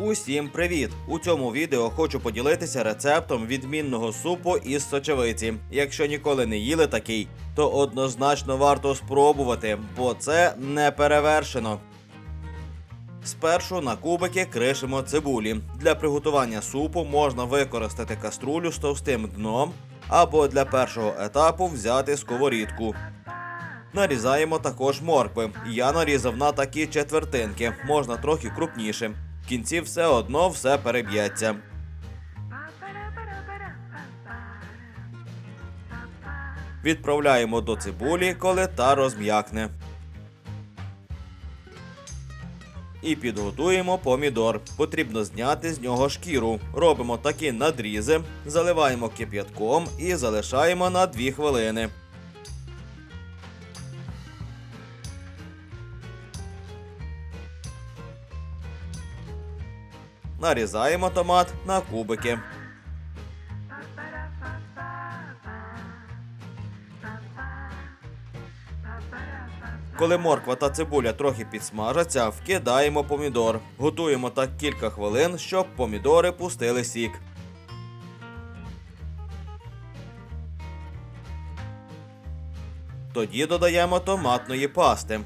Усім привіт! У цьому відео хочу поділитися рецептом відмінного супу із сочевиці. Якщо ніколи не їли такий, то однозначно варто спробувати, бо це не перевершено. Спершу на кубики кришимо цибулі. Для приготування супу можна використати каструлю з товстим дном або для першого етапу взяти сковорідку. Нарізаємо також моркви. Я нарізав на такі четвертинки, можна трохи крупніше. В кінці все одно все переб'ється. Відправляємо до цибулі, коли та розм'якне. І підготуємо помідор. Потрібно зняти з нього шкіру. Робимо такі надрізи, заливаємо кип'ятком і залишаємо на 2 хвилини. Нарізаємо томат на кубики. Коли морква та цибуля трохи підсмажаться, вкидаємо помідор. Готуємо так кілька хвилин, щоб помідори пустили сік. Тоді додаємо томатної пасти.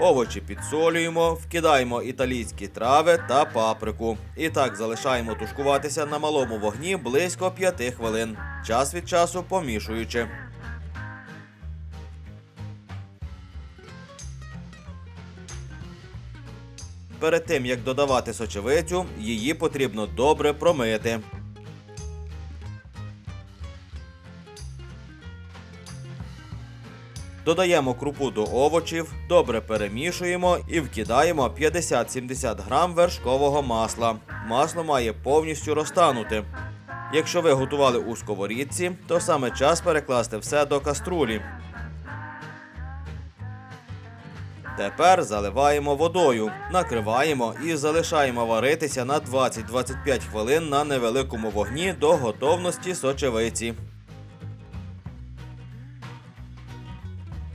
Овочі підсолюємо, вкидаємо італійські трави та паприку. І так залишаємо тушкуватися на малому вогні близько 5 хвилин, час від часу помішуючи. Перед тим як додавати сочевицю, її потрібно добре промити. Додаємо крупу до овочів, добре перемішуємо і вкидаємо 50-70 грам вершкового масла. Масло має повністю розтанути. Якщо ви готували у сковорідці, то саме час перекласти все до каструлі. Тепер заливаємо водою, накриваємо і залишаємо варитися на 20-25 хвилин на невеликому вогні до готовності сочевиці.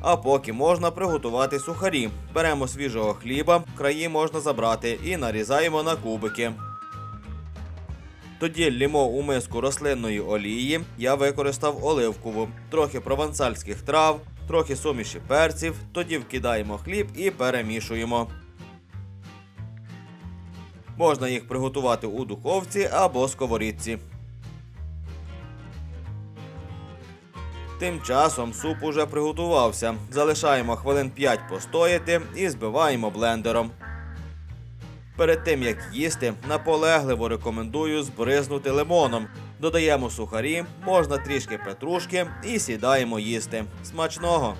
А поки можна приготувати сухарі. Беремо свіжого хліба, краї можна забрати і нарізаємо на кубики. Тоді лімо у миску рослинної олії. Я використав оливкову, трохи провансальських трав, трохи суміші перців. Тоді вкидаємо хліб і перемішуємо. Можна їх приготувати у духовці або сковорідці. Тим часом суп уже приготувався. Залишаємо хвилин 5 постояти і збиваємо блендером. Перед тим як їсти, наполегливо рекомендую збризнути лимоном. Додаємо сухарі, можна трішки петрушки і сідаємо їсти. Смачного!